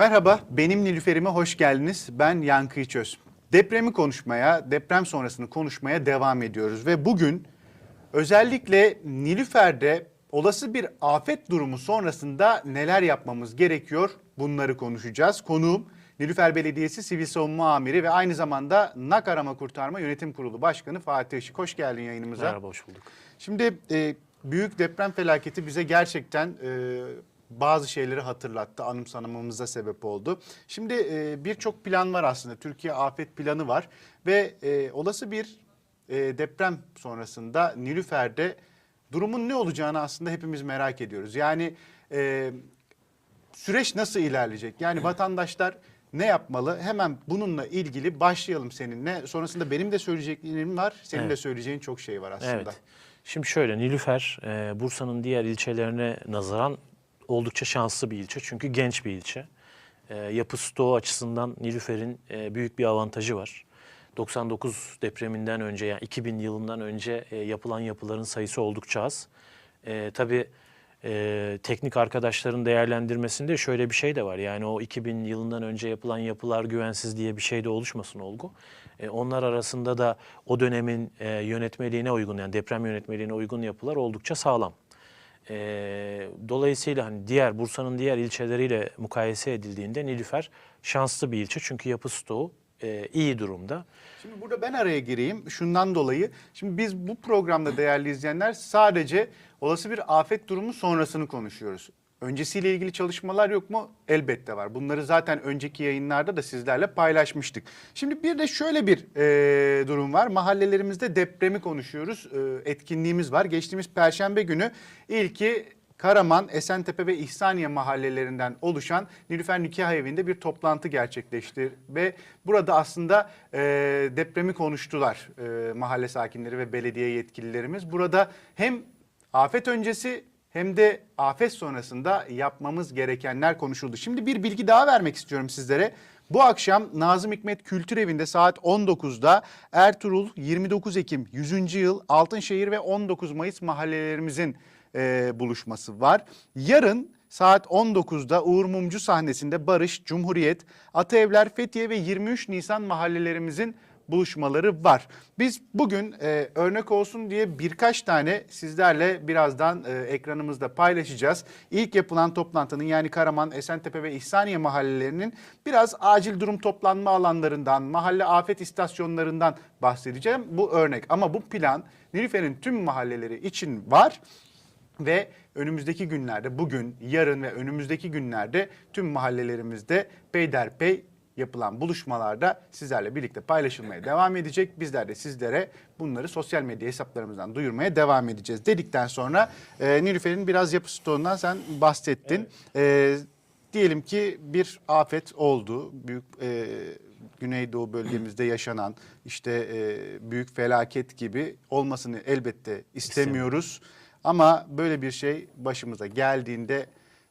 Merhaba, benim Nilüfer'ime hoş geldiniz. Ben Yankı İçöz. Depremi konuşmaya, deprem sonrasını konuşmaya devam ediyoruz. Ve bugün özellikle Nilüfer'de olası bir afet durumu sonrasında neler yapmamız gerekiyor bunları konuşacağız. Konuğum Nilüfer Belediyesi Sivil Savunma Amiri ve aynı zamanda NAK Arama Kurtarma Yönetim Kurulu Başkanı Fatih Işık. Hoş geldin yayınımıza. Merhaba, hoş bulduk. Şimdi e, büyük deprem felaketi bize gerçekten e, bazı şeyleri hatırlattı, anımsamamıza sebep oldu. Şimdi e, birçok plan var aslında. Türkiye Afet Planı var ve e, olası bir e, deprem sonrasında Nilüfer'de durumun ne olacağını aslında hepimiz merak ediyoruz. Yani e, süreç nasıl ilerleyecek? Yani vatandaşlar ne yapmalı? Hemen bununla ilgili başlayalım seninle. Sonrasında benim de söyleyeceklerim var. Senin de Evet. söyleyeceğin çok şey var aslında. Evet. Şimdi şöyle Nilüfer e, Bursa'nın diğer ilçelerine nazaran oldukça şanslı bir ilçe. Çünkü genç bir ilçe. E, yapı stoğu açısından Nilüfer'in e, büyük bir avantajı var. 99 depreminden önce yani 2000 yılından önce e, yapılan yapıların sayısı oldukça az. E, tabii e, teknik arkadaşların değerlendirmesinde şöyle bir şey de var. Yani o 2000 yılından önce yapılan yapılar güvensiz diye bir şey de oluşmasın olgu. E, onlar arasında da o dönemin e, yönetmeliğine uygun yani deprem yönetmeliğine uygun yapılar oldukça sağlam. E, dolayısıyla hani diğer Bursa'nın diğer ilçeleriyle mukayese edildiğinde Nilüfer şanslı bir ilçe çünkü yapı stoğu e, iyi durumda. Şimdi burada ben araya gireyim şundan dolayı. Şimdi biz bu programda değerli izleyenler sadece olası bir afet durumu sonrasını konuşuyoruz. Öncesiyle ilgili çalışmalar yok mu? Elbette var. Bunları zaten önceki yayınlarda da sizlerle paylaşmıştık. Şimdi bir de şöyle bir e, durum var. Mahallelerimizde depremi konuşuyoruz. E, etkinliğimiz var. Geçtiğimiz Perşembe günü ilki Karaman, Esentepe ve İhsaniye mahallelerinden oluşan Nilüfer Nikah Evi'nde bir toplantı gerçekleşti. Ve burada aslında e, depremi konuştular e, mahalle sakinleri ve belediye yetkililerimiz. Burada hem afet öncesi hem de afet sonrasında yapmamız gerekenler konuşuldu. Şimdi bir bilgi daha vermek istiyorum sizlere. Bu akşam Nazım Hikmet Kültür Evi'nde saat 19'da Ertuğrul 29 Ekim 100. yıl Altınşehir ve 19 Mayıs mahallelerimizin e, buluşması var. Yarın saat 19'da Uğur Mumcu sahnesinde Barış, Cumhuriyet, Ataevler, Fethiye ve 23 Nisan mahallelerimizin buluşmaları var. Biz bugün e, örnek olsun diye birkaç tane sizlerle birazdan e, ekranımızda paylaşacağız. İlk yapılan toplantının yani Karaman, Esentepe ve İhsaniye mahallelerinin biraz acil durum toplanma alanlarından, mahalle afet istasyonlarından bahsedeceğim. Bu örnek ama bu plan Nilüfer'in tüm mahalleleri için var. Ve önümüzdeki günlerde bugün, yarın ve önümüzdeki günlerde tüm mahallelerimizde peyderpey yapılan buluşmalarda sizlerle birlikte paylaşılmaya devam edecek. Bizler de sizlere bunları sosyal medya hesaplarımızdan duyurmaya devam edeceğiz. Dedikten sonra e, Nilüfer'in biraz yapı stoğundan sen bahsettin. E, diyelim ki bir afet oldu. Büyük e, Güneydoğu bölgemizde yaşanan işte e, büyük felaket gibi olmasını elbette istemiyoruz. Ama böyle bir şey başımıza geldiğinde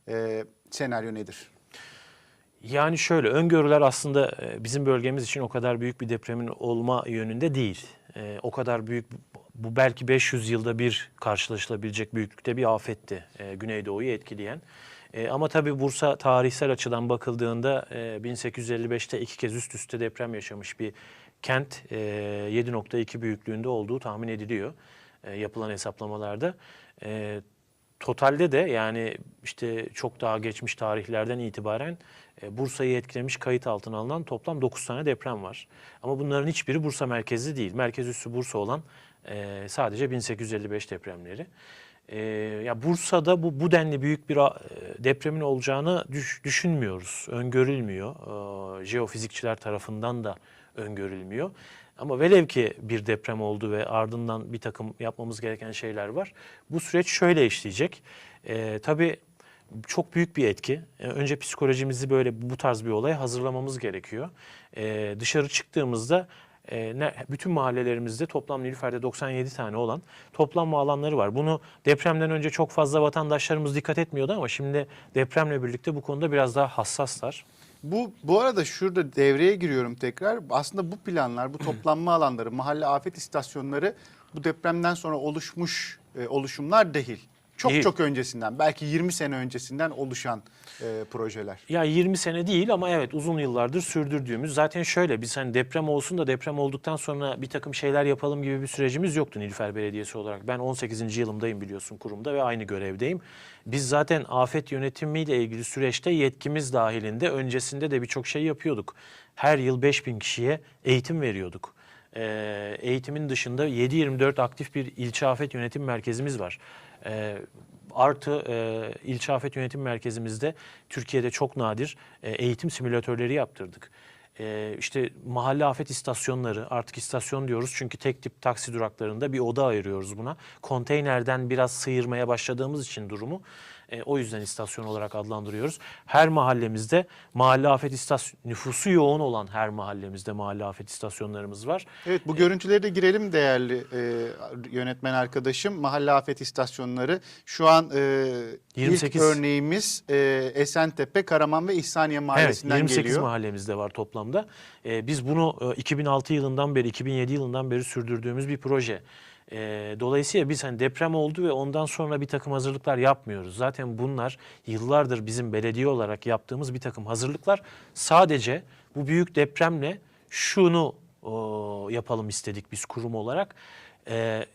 e, senaryo nedir? Yani şöyle öngörüler aslında e, bizim bölgemiz için o kadar büyük bir depremin olma yönünde değil. E, O kadar büyük bu belki 500 yılda bir karşılaşılabilecek büyüklükte bir afetti e, Güneydoğu'yu etkileyen. E, Ama tabii Bursa tarihsel açıdan bakıldığında e, 1855'te iki kez üst üste deprem yaşamış bir kent e, 7.2 büyüklüğünde olduğu tahmin ediliyor e, yapılan hesaplamalarda. E, Totalde de yani işte çok daha geçmiş tarihlerden itibaren Bursa'yı etkilemiş kayıt altına alınan toplam 9 tane deprem var. Ama bunların hiçbiri Bursa merkezli değil. Merkez üssü Bursa olan e, sadece 1855 depremleri. E, ya Bursa'da bu bu denli büyük bir e, depremin olacağını düş- düşünmüyoruz. Öngörülmüyor. E, jeofizikçiler tarafından da öngörülmüyor. Ama velev ki bir deprem oldu ve ardından bir takım yapmamız gereken şeyler var. Bu süreç şöyle işleyecek. Ee, tabii çok büyük bir etki. Ee, önce psikolojimizi böyle bu tarz bir olaya hazırlamamız gerekiyor. Ee, dışarı çıktığımızda e, ne, bütün mahallelerimizde toplam Nilüfer'de 97 tane olan toplanma alanları var. Bunu depremden önce çok fazla vatandaşlarımız dikkat etmiyordu ama şimdi depremle birlikte bu konuda biraz daha hassaslar. Bu bu arada şurada devreye giriyorum tekrar. Aslında bu planlar, bu toplanma alanları, mahalle afet istasyonları bu depremden sonra oluşmuş e, oluşumlar değil. Çok Değil. çok öncesinden belki 20 sene öncesinden oluşan e, projeler. Ya 20 sene değil ama evet uzun yıllardır sürdürdüğümüz. Zaten şöyle biz hani deprem olsun da deprem olduktan sonra bir takım şeyler yapalım gibi bir sürecimiz yoktu Nilüfer Belediyesi olarak. Ben 18. yılımdayım biliyorsun kurumda ve aynı görevdeyim. Biz zaten afet yönetimiyle ilgili süreçte yetkimiz dahilinde öncesinde de birçok şey yapıyorduk. Her yıl 5000 kişiye eğitim veriyorduk. Ee, eğitimin dışında 7-24 aktif bir ilçe afet yönetim merkezimiz var. Ee, Artı e, ilçe afet yönetim merkezimizde Türkiye'de çok nadir e, eğitim simülatörleri yaptırdık. E, işte mahalle afet istasyonları artık istasyon diyoruz çünkü tek tip taksi duraklarında bir oda ayırıyoruz buna. Konteynerden biraz sıyırmaya başladığımız için durumu e, o yüzden istasyon olarak adlandırıyoruz. Her mahallemizde mahalle afet istasyon nüfusu yoğun olan her mahallemizde mahalle afet istasyonlarımız var. Evet bu görüntülere de girelim değerli e, yönetmen arkadaşım. Mahalle afet istasyonları şu an e, 28 ilk örneğimiz e, Esentepe, Karaman ve İhsaniye mahallesinden evet, 28 geliyor. mahallemizde var toplamda. Ee, biz bunu e, 2006 yılından beri, 2007 yılından beri sürdürdüğümüz bir proje. Ee, dolayısıyla biz hani deprem oldu ve ondan sonra bir takım hazırlıklar yapmıyoruz. Zaten bunlar yıllardır bizim belediye olarak yaptığımız bir takım hazırlıklar. Sadece bu büyük depremle şunu o, yapalım istedik biz kurum olarak. Ee,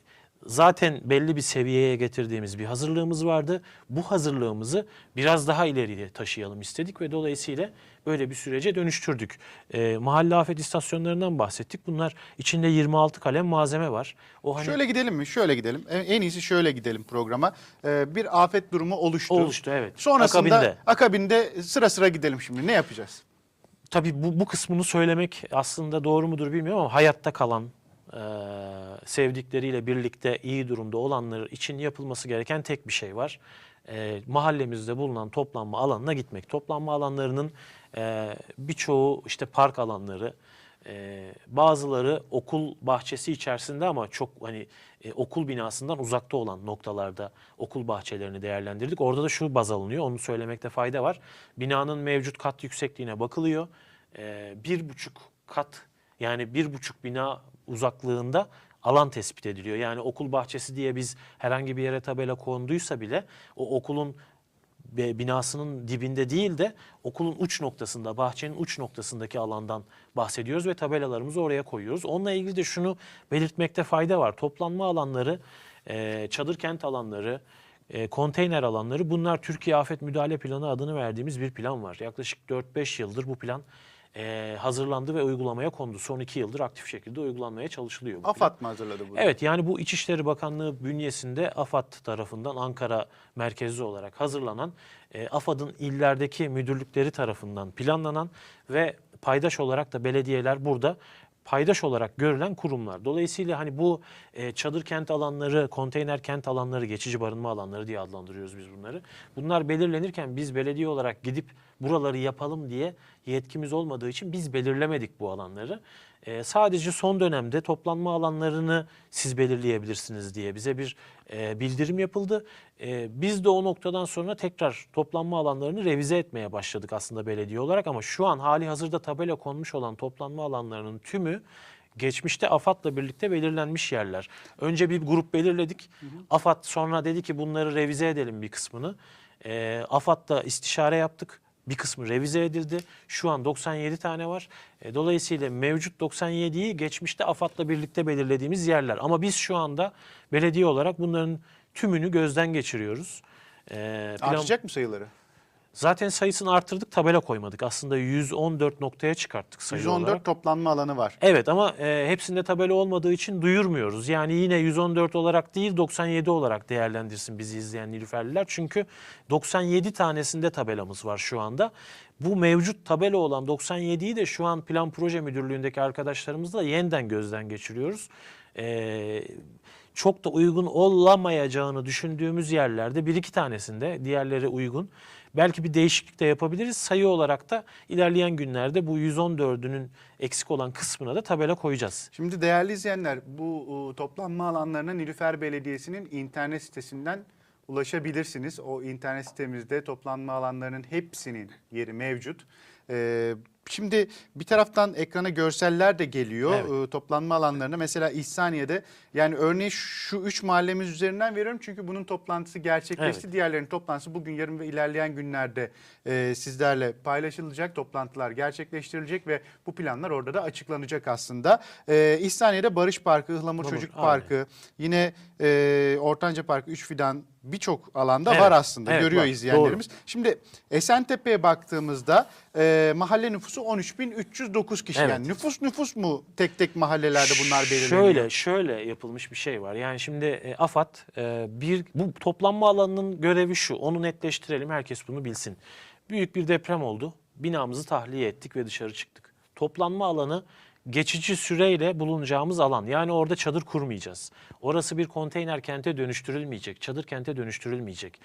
zaten belli bir seviyeye getirdiğimiz bir hazırlığımız vardı. Bu hazırlığımızı biraz daha ileriye taşıyalım istedik ve dolayısıyla böyle bir sürece dönüştürdük. Ee, mahalle afet istasyonlarından bahsettik. Bunlar içinde 26 kalem malzeme var. O hani Şöyle gidelim mi? Şöyle gidelim. E, En iyisi şöyle gidelim programa. E, Bir afet durumu oluştu. Oluştu, evet. Sonrasında Akabinde. akabinde sıra sıra gidelim şimdi. Ne yapacağız? Tabii bu, bu kısmını söylemek aslında doğru mudur bilmiyorum ama hayatta kalan, e, sevdikleriyle birlikte iyi durumda olanlar için yapılması gereken tek bir şey var. E, mahallemizde bulunan toplanma alanına gitmek. Toplanma alanlarının e, birçoğu işte park alanları, e, bazıları okul bahçesi içerisinde ama çok hani e, okul binasından uzakta olan noktalarda okul bahçelerini değerlendirdik. Orada da şu baz alınıyor, onu söylemekte fayda var. Binanın mevcut kat yüksekliğine bakılıyor. E, bir buçuk kat yani bir buçuk bina uzaklığında alan tespit ediliyor. Yani okul bahçesi diye biz herhangi bir yere tabela konduysa bile o okulun binasının dibinde değil de okulun uç noktasında, bahçenin uç noktasındaki alandan bahsediyoruz ve tabelalarımızı oraya koyuyoruz. Onunla ilgili de şunu belirtmekte fayda var. Toplanma alanları, e, çadır kent alanları, e, konteyner alanları bunlar Türkiye Afet Müdahale Planı adını verdiğimiz bir plan var. Yaklaşık 4-5 yıldır bu plan e, hazırlandı ve uygulamaya kondu. Son 2 yıldır aktif şekilde uygulanmaya çalışılıyor. Bu. AFAD mı hazırladı bunu? Evet yani bu İçişleri Bakanlığı bünyesinde AFAD tarafından Ankara merkezli olarak hazırlanan e, AFAD'ın illerdeki müdürlükleri tarafından planlanan ve paydaş olarak da belediyeler burada paydaş olarak görülen kurumlar. Dolayısıyla hani bu e, çadır kent alanları, konteyner kent alanları, geçici barınma alanları diye adlandırıyoruz biz bunları. Bunlar belirlenirken biz belediye olarak gidip buraları yapalım diye yetkimiz olmadığı için biz belirlemedik bu alanları. E, sadece son dönemde toplanma alanlarını siz belirleyebilirsiniz diye bize bir e, bildirim yapıldı. E, biz de o noktadan sonra tekrar toplanma alanlarını revize etmeye başladık aslında belediye olarak ama şu an hali hazırda tabela konmuş olan toplanma alanlarının tümü geçmişte AFAD'la birlikte belirlenmiş yerler. Önce bir grup belirledik. AFAD sonra dedi ki bunları revize edelim bir kısmını. E, AFAD'la istişare yaptık. Bir kısmı revize edildi. Şu an 97 tane var. E, dolayısıyla mevcut 97'yi geçmişte AFAD'la birlikte belirlediğimiz yerler. Ama biz şu anda belediye olarak bunların tümünü gözden geçiriyoruz. E, plan- Artacak mı sayıları? Zaten sayısını arttırdık, tabela koymadık. Aslında 114 noktaya çıkarttık sayı 114 olarak. toplanma alanı var. Evet ama e, hepsinde tabela olmadığı için duyurmuyoruz. Yani yine 114 olarak değil 97 olarak değerlendirsin bizi izleyen Nilüferliler. Çünkü 97 tanesinde tabelamız var şu anda. Bu mevcut tabela olan 97'yi de şu an Plan Proje Müdürlüğü'ndeki arkadaşlarımızla yeniden gözden geçiriyoruz. E, çok da uygun olamayacağını düşündüğümüz yerlerde bir iki tanesinde diğerleri uygun. Belki bir değişiklik de yapabiliriz. Sayı olarak da ilerleyen günlerde bu 114'ünün eksik olan kısmına da tabela koyacağız. Şimdi değerli izleyenler bu toplanma alanlarına Nilüfer Belediyesi'nin internet sitesinden ulaşabilirsiniz. O internet sitemizde toplanma alanlarının hepsinin yeri mevcut. E, Şimdi bir taraftan ekrana görseller de geliyor Evet. e, toplanma alanlarına. Mesela İhsaniye'de yani örneğin şu üç mahallemiz üzerinden veriyorum çünkü bunun toplantısı gerçekleşti. Evet. Diğerlerinin toplantısı bugün yarın ve ilerleyen günlerde e, sizlerle paylaşılacak. Toplantılar gerçekleştirilecek ve bu planlar orada da açıklanacak aslında. E, İhsaniye'de Barış Parkı, Ihlamur Ihlamur, Çocuk aynen. Parkı, yine e, Ortanca Parkı, Üç Fidan birçok alanda Evet, var aslında evet, görüyor var, izleyenlerimiz. Şimdi Esentepe'ye baktığımızda e, mahalle nüfusu 13.309 kişi. Evet. Yani nüfus nüfus mu tek tek mahallelerde bunlar belirleniyor? Şöyle şöyle yapılmış bir şey var. Yani şimdi e, AFAD e, bir bu toplanma alanının görevi şu. Onu netleştirelim. Herkes bunu bilsin. Büyük bir deprem oldu. Binamızı tahliye ettik ve dışarı çıktık. Toplanma alanı geçici süreyle bulunacağımız alan. Yani orada çadır kurmayacağız. Orası bir konteyner kente dönüştürülmeyecek. Çadır kente dönüştürülmeyecek.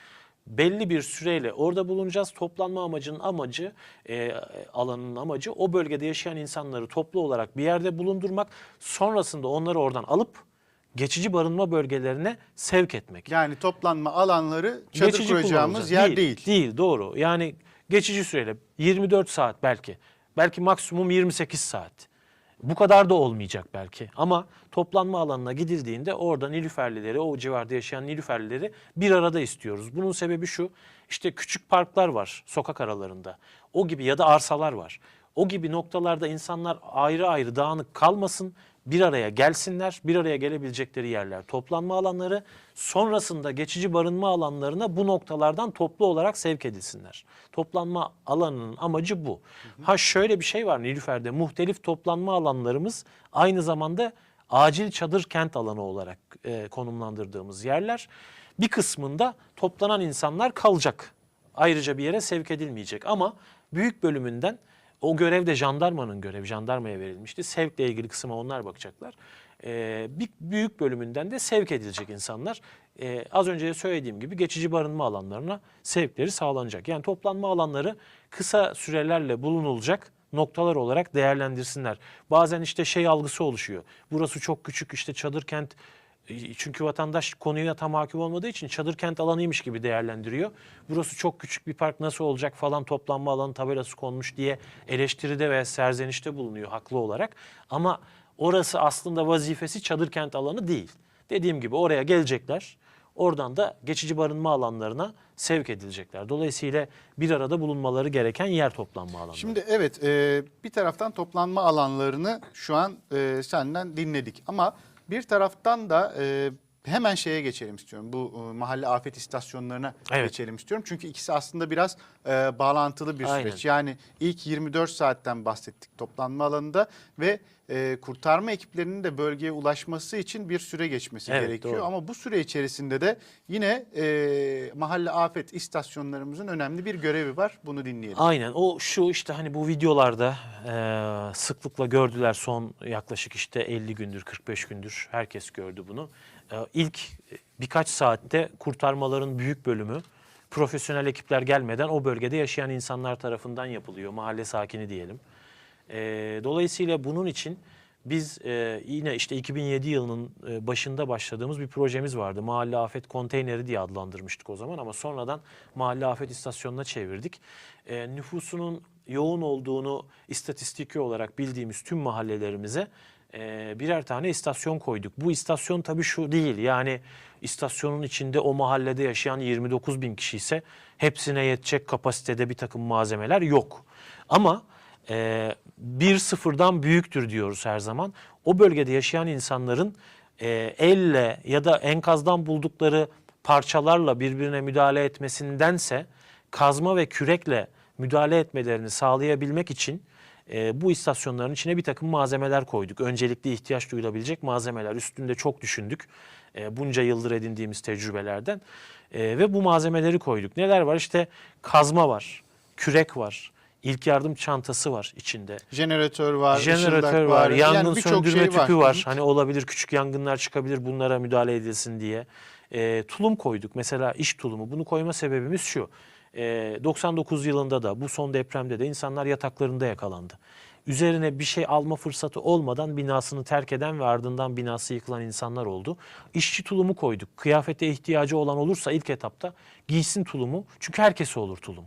Belli bir süreyle orada bulunacağız. Toplanma amacının amacı, e, alanının amacı o bölgede yaşayan insanları toplu olarak bir yerde bulundurmak. Sonrasında onları oradan alıp geçici barınma bölgelerine sevk etmek. Yani toplanma alanları çadır Geçici kuracağımız yer değil. Değil doğru. Yani geçici süreyle 24 saat belki. Belki maksimum 28 saat. Bu kadar da olmayacak belki. Ama toplanma alanına gidildiğinde orada Nilüferlileri, o civarda yaşayan Nilüferlileri bir arada istiyoruz. Bunun sebebi şu, işte küçük parklar var sokak aralarında. O gibi ya da arsalar var. O gibi noktalarda insanlar ayrı ayrı dağınık kalmasın, bir araya gelsinler, bir araya gelebilecekleri yerler toplanma alanları, sonrasında geçici barınma alanlarına bu noktalardan toplu olarak sevk edilsinler. Toplanma alanının amacı bu. Ha şöyle bir şey var Nilüfer'de, muhtelif toplanma alanlarımız aynı zamanda acil çadır kent alanı olarak e, konumlandırdığımız yerler. Bir kısmında toplanan insanlar kalacak. Ayrıca bir yere sevk edilmeyecek ama büyük bölümünden o görev de jandarmanın görevi, jandarmaya verilmişti. Sevkle ilgili kısma onlar bakacaklar. Ee, bir büyük bölümünden de sevk edilecek insanlar. Ee, az önce de söylediğim gibi geçici barınma alanlarına sevkleri sağlanacak. Yani toplanma alanları kısa sürelerle bulunulacak noktalar olarak değerlendirsinler. Bazen işte şey algısı oluşuyor. Burası çok küçük işte çadır kent çünkü vatandaş konuya tam hakim olmadığı için çadır kent alanıymış gibi değerlendiriyor. Burası çok küçük bir park nasıl olacak falan toplanma alanı tabelası konmuş diye eleştiride ve serzenişte bulunuyor haklı olarak. Ama orası aslında vazifesi çadır kent alanı değil. Dediğim gibi oraya gelecekler. Oradan da geçici barınma alanlarına sevk edilecekler. Dolayısıyla bir arada bulunmaları gereken yer toplanma alanları. Şimdi evet e, bir taraftan toplanma alanlarını şu an e, senden dinledik ama bir taraftan da e, hemen şeye geçelim istiyorum. Bu e, mahalle afet istasyonlarına Evet. geçelim istiyorum. Çünkü ikisi aslında biraz e, bağlantılı bir Aynen. süreç. Yani ilk 24 saatten bahsettik toplanma alanında ve e, kurtarma ekiplerinin de bölgeye ulaşması için bir süre geçmesi Evet, gerekiyor. doğru. Ama bu süre içerisinde de yine e, mahalle afet istasyonlarımızın önemli bir görevi var. Bunu dinleyelim. Aynen o şu işte hani bu videolarda e, sıklıkla gördüler son yaklaşık işte 50 gündür 45 gündür herkes gördü bunu. E, ilk birkaç saatte kurtarmaların büyük bölümü profesyonel ekipler gelmeden o bölgede yaşayan insanlar tarafından yapılıyor. Mahalle sakini diyelim. E, dolayısıyla bunun için biz e, yine işte 2007 yılının e, başında başladığımız bir projemiz vardı. Mahalle Afet Konteyneri diye adlandırmıştık o zaman ama sonradan Mahalle Afet İstasyonu'na çevirdik. E, nüfusunun yoğun olduğunu istatistiki olarak bildiğimiz tüm mahallelerimize e, birer tane istasyon koyduk. Bu istasyon tabii şu değil yani istasyonun içinde o mahallede yaşayan 29 bin kişi ise hepsine yetecek kapasitede bir takım malzemeler yok. Ama e, bir sıfırdan büyüktür diyoruz her zaman. O bölgede yaşayan insanların e, elle ya da enkazdan buldukları parçalarla birbirine müdahale etmesindense kazma ve kürekle müdahale etmelerini sağlayabilmek için e, bu istasyonların içine bir takım malzemeler koyduk. Öncelikli ihtiyaç duyulabilecek malzemeler. Üstünde çok düşündük. E, bunca yıldır edindiğimiz tecrübelerden. E, ve bu malzemeleri koyduk. Neler var? İşte kazma var, kürek var, ilk yardım çantası var içinde. Jeneratör var, Jeneratör ışıldak var, yangın Yani birçok söndürme şey tüpü var. Hı. Hani olabilir küçük yangınlar çıkabilir bunlara müdahale edilsin diye. E, tulum koyduk mesela iş tulumu. Bunu koyma sebebimiz şu. E, 99 yılında da bu son depremde de insanlar yataklarında yakalandı. Üzerine bir şey alma fırsatı olmadan binasını terk eden ve ardından binası yıkılan insanlar oldu. İşçi tulumu koyduk. Kıyafete ihtiyacı olan olursa ilk etapta giysin tulumu. Çünkü herkese olur tulum.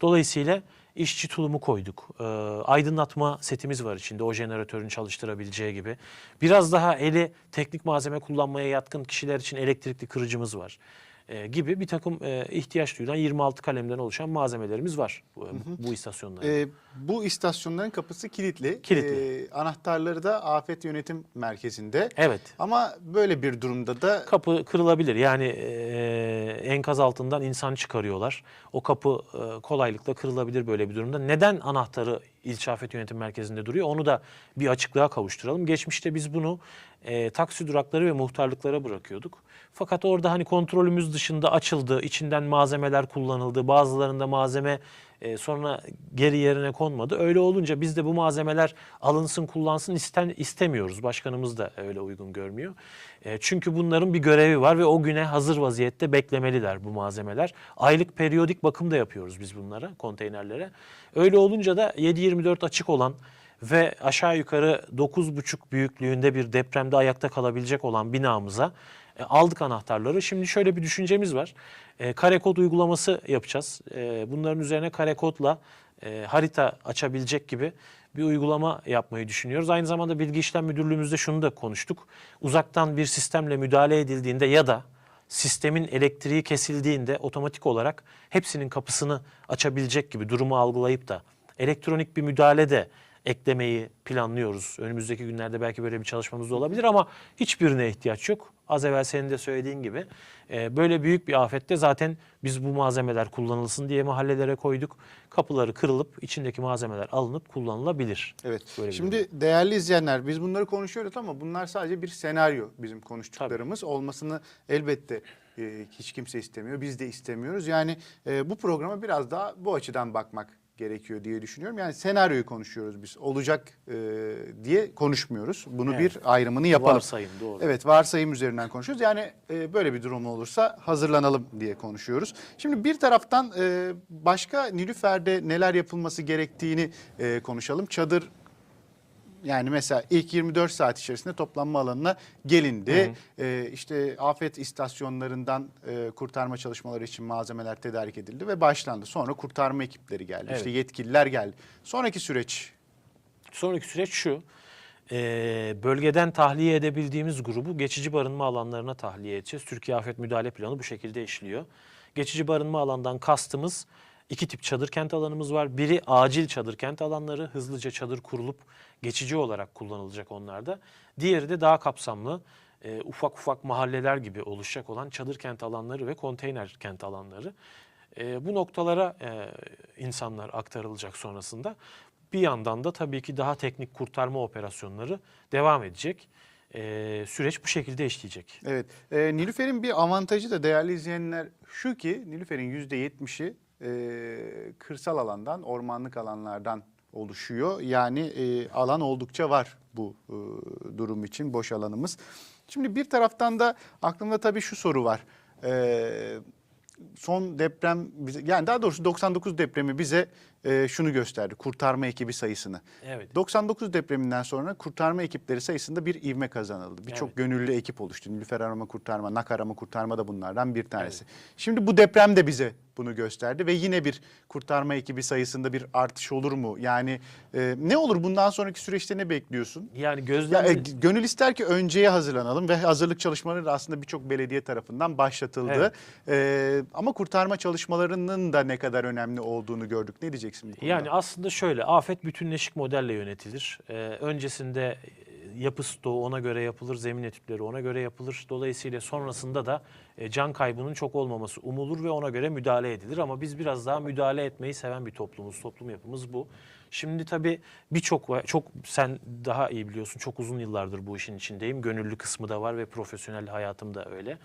Dolayısıyla işçi tulumu koyduk. Ee, aydınlatma setimiz var içinde o jeneratörün çalıştırabileceği gibi. Biraz daha eli teknik malzeme kullanmaya yatkın kişiler için elektrikli kırıcımız var. Ee, gibi bir takım e, ihtiyaç duyulan 26 kalemden oluşan malzemelerimiz var bu, bu istasyonlarda. Ee, bu istasyonların kapısı kilitli. Kilitli. Ee, anahtarları da afet yönetim merkezinde. Evet. Ama böyle bir durumda da Kapı kırılabilir. Yani e, enkaz altından insan çıkarıyorlar. O kapı e, kolaylıkla kırılabilir böyle bir durumda. Neden anahtarı İlçe Afet Yönetim Merkezi'nde duruyor? Onu da bir açıklığa kavuşturalım. Geçmişte biz bunu e, taksi durakları ve muhtarlıklara bırakıyorduk. Fakat orada hani kontrolümüz dışında açıldı, içinden malzemeler kullanıldı. Bazılarında malzeme e, sonra geri yerine konmadı. Öyle olunca biz de bu malzemeler alınsın, kullansın isten, istemiyoruz. Başkanımız da öyle uygun görmüyor. E, çünkü bunların bir görevi var ve o güne hazır vaziyette beklemeliler bu malzemeler. Aylık periyodik bakım da yapıyoruz biz bunlara, konteynerlere. Öyle olunca da 7-24 açık olan ve aşağı yukarı 9,5 büyüklüğünde bir depremde ayakta kalabilecek olan binamıza e, aldık anahtarları. Şimdi şöyle bir düşüncemiz var. E, kare kod uygulaması yapacağız. E, bunların üzerine kare kodla e, harita açabilecek gibi bir uygulama yapmayı düşünüyoruz. Aynı zamanda Bilgi İşlem Müdürlüğümüzde şunu da konuştuk. Uzaktan bir sistemle müdahale edildiğinde ya da sistemin elektriği kesildiğinde otomatik olarak hepsinin kapısını açabilecek gibi durumu algılayıp da elektronik bir müdahale de eklemeyi planlıyoruz. Önümüzdeki günlerde belki böyle bir çalışmamız da olabilir ama hiçbirine ihtiyaç yok. Az evvel senin de söylediğin gibi e, böyle büyük bir afette zaten biz bu malzemeler kullanılsın diye mahallelere koyduk. Kapıları kırılıp içindeki malzemeler alınıp kullanılabilir. Evet. Böyle Şimdi değerli izleyenler biz bunları konuşuyoruz ama bunlar sadece bir senaryo bizim konuştuklarımız. Olmasını elbette e, hiç kimse istemiyor. Biz de istemiyoruz. Yani e, bu programa biraz daha bu açıdan bakmak gerekiyor diye düşünüyorum. Yani senaryoyu konuşuyoruz biz. Olacak e, diye konuşmuyoruz. Bunu Evet. bir ayrımını yapalım. Varsayım, doğru. Evet varsayım üzerinden konuşuyoruz. Yani e, böyle bir durum olursa hazırlanalım diye konuşuyoruz. Şimdi bir taraftan e, başka Nilüfer'de neler yapılması gerektiğini e, konuşalım. Çadır yani mesela ilk 24 saat içerisinde toplanma alanına gelindi. Ee, işte afet istasyonlarından e, kurtarma çalışmaları için malzemeler tedarik edildi ve başlandı. Sonra kurtarma ekipleri geldi. Evet. İşte yetkililer geldi. Sonraki süreç Sonraki süreç şu. e, bölgeden tahliye edebildiğimiz grubu geçici barınma alanlarına tahliye edeceğiz. Türkiye Afet Müdahale Planı bu şekilde işliyor. Geçici barınma alandan kastımız iki tip çadır kent alanımız var. Biri acil çadır kent alanları. Hızlıca çadır kurulup geçici olarak kullanılacak onlarda. Diğeri de daha kapsamlı e, ufak ufak mahalleler gibi oluşacak olan çadır kent alanları ve konteyner kent alanları. E, bu noktalara e, insanlar aktarılacak sonrasında. Bir yandan da tabii ki daha teknik kurtarma operasyonları devam edecek. E, süreç bu şekilde işleyecek. Evet. E, Nilüfer'in bir avantajı da değerli izleyenler şu ki Nilüfer'in %70'i e, kırsal alandan, ormanlık alanlardan oluşuyor. Yani e, alan oldukça var bu e, durum için, boş alanımız. Şimdi bir taraftan da aklımda tabii şu soru var. E, son deprem bize yani daha doğrusu 99 depremi bize e, şunu gösterdi. Kurtarma ekibi sayısını. Evet. 99 depreminden sonra kurtarma ekipleri sayısında bir ivme kazanıldı. Birçok Evet. gönüllü ekip oluştu. Nilüfer Arama Kurtarma, NAK Arama Kurtarma da bunlardan bir tanesi. Şimdi bu deprem de bize bunu gösterdi ve yine bir kurtarma ekibi sayısında bir artış olur mu? Yani e, ne olur bundan sonraki süreçte ne bekliyorsun? Yani Ya, gözlem e, gönül ister ki önceye hazırlanalım ve hazırlık çalışmaları da aslında birçok belediye tarafından başlatıldı. E, ama kurtarma çalışmalarının da ne kadar önemli olduğunu gördük. Ne diyeceksin bu konuda? Yani aslında şöyle afet bütünleşik modelle yönetilir. Ee, öncesinde e, yapı stoğu ona göre yapılır, zemin etütleri ona göre yapılır. Dolayısıyla sonrasında da e, can kaybının çok olmaması umulur ve ona göre müdahale edilir. Ama biz biraz daha müdahale etmeyi seven bir toplumuz, toplum yapımız bu. Şimdi tabii birçok çok sen daha iyi biliyorsun. Çok uzun yıllardır bu işin içindeyim. Gönüllü kısmı da var ve profesyonel hayatım da öyle.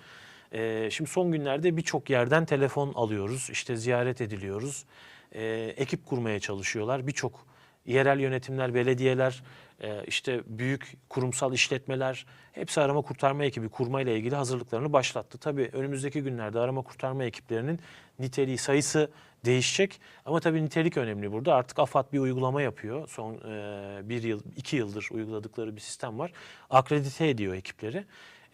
Ee, şimdi son günlerde birçok yerden telefon alıyoruz. İşte ziyaret ediliyoruz. Ee, ekip kurmaya çalışıyorlar. Birçok yerel yönetimler, belediyeler, e, işte büyük kurumsal işletmeler hepsi arama kurtarma ekibi kurmayla ilgili hazırlıklarını başlattı. Tabii önümüzdeki günlerde arama kurtarma ekiplerinin niteliği, sayısı değişecek. Ama tabii nitelik önemli burada. Artık AFAD bir uygulama yapıyor. Son e, bir yıl, iki yıldır uyguladıkları bir sistem var. Akredite ediyor ekipleri.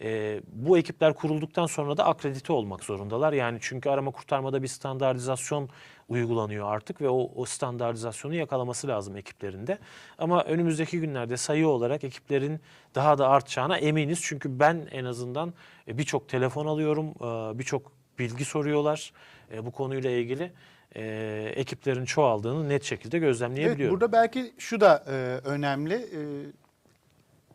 E, bu ekipler kurulduktan sonra da akredite olmak zorundalar. Yani çünkü arama kurtarmada bir standartizasyon uygulanıyor artık ve o, o standartizasyonu yakalaması lazım ekiplerinde. Ama önümüzdeki günlerde sayı olarak ekiplerin daha da artacağına eminiz. Çünkü ben en azından e, birçok telefon alıyorum, e, birçok bilgi soruyorlar e, bu konuyla ilgili. E, ekiplerin çoğaldığını net şekilde Evet, gözlemleyebiliyorum. burada belki şu da e, önemli. E,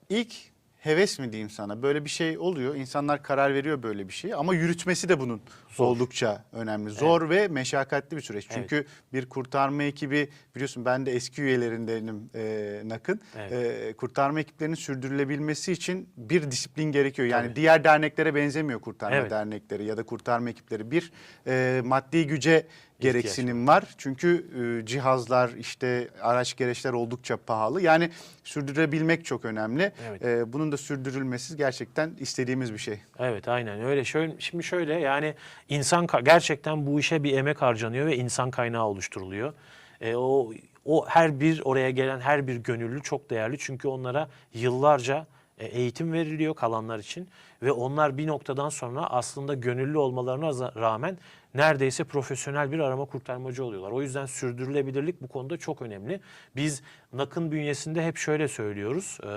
ilk heves mi diyeyim sana? Böyle bir şey oluyor. İnsanlar karar veriyor böyle bir şeye ama yürütmesi de bunun Zor. oldukça önemli. Zor ve meşakkatli bir süreç. Evet. Çünkü bir kurtarma ekibi biliyorsun ben de eski üyelerindenim e, NAK'ın. Evet. E, kurtarma ekiplerinin sürdürülebilmesi için bir disiplin gerekiyor. Yani Tabii. diğer derneklere benzemiyor kurtarma Evet. dernekleri ya da kurtarma ekipleri. Bir e, maddi güce gereksinim var. Çünkü e, cihazlar işte araç gereçler oldukça pahalı. Yani sürdürebilmek çok önemli. Evet. E, bunun da sürdürülmesi gerçekten istediğimiz bir şey. Evet aynen öyle. Şöyle, şimdi şöyle yani insan gerçekten bu işe bir emek harcanıyor ve insan kaynağı oluşturuluyor. E, o o her bir oraya gelen her bir gönüllü çok değerli çünkü onlara yıllarca e, eğitim veriliyor kalanlar için ve onlar bir noktadan sonra aslında gönüllü olmalarına rağmen neredeyse profesyonel bir arama kurtarmacı oluyorlar. O yüzden sürdürülebilirlik bu konuda çok önemli. Biz NAK'ın bünyesinde hep şöyle söylüyoruz. e,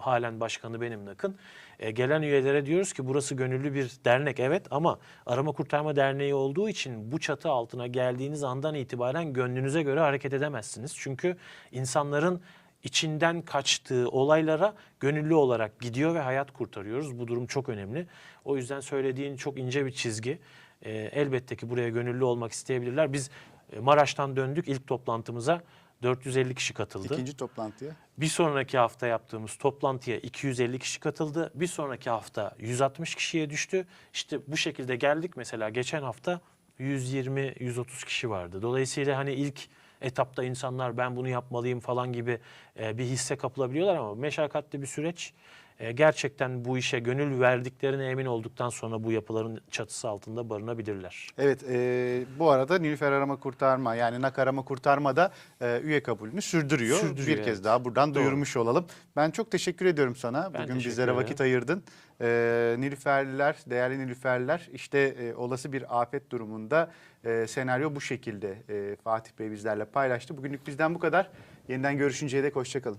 halen başkanı benim NAK'ın. E, gelen üyelere diyoruz ki burası gönüllü bir dernek evet ama arama kurtarma derneği olduğu için bu çatı altına geldiğiniz andan itibaren gönlünüze göre hareket edemezsiniz. Çünkü insanların içinden kaçtığı olaylara gönüllü olarak gidiyor ve hayat kurtarıyoruz. Bu durum çok önemli. O yüzden söylediğin çok ince bir çizgi. E, elbette ki buraya gönüllü olmak isteyebilirler. Biz e, Maraş'tan döndük ilk toplantımıza 450 kişi katıldı. İkinci toplantıya. Bir sonraki hafta yaptığımız toplantıya 250 kişi katıldı. Bir sonraki hafta 160 kişiye düştü. İşte bu şekilde geldik. Mesela geçen hafta 120-130 kişi vardı. Dolayısıyla hani ilk etapta insanlar ben bunu yapmalıyım falan gibi e, bir hisse kapılabiliyorlar ama meşakkatli bir süreç. E, gerçekten bu işe gönül verdiklerine emin olduktan sonra bu yapıların çatısı altında barınabilirler. Evet e, bu arada Nilüfer Arama Kurtarma yani NAK Arama Kurtarma da e, üye kabulünü sürdürüyor. Sürdürüyor, bir kez evet. daha buradan Doğru. duyurmuş olalım. Ben çok teşekkür ediyorum sana. Ben Bugün bizlere ederim. vakit ayırdın. E, Nilüferliler, değerli Nilüferliler işte e, olası bir afet durumunda e, senaryo bu şekilde e, Fatih Bey bizlerle paylaştı. Bugünlük bizden bu kadar. Yeniden görüşünceye dek hoşçakalın.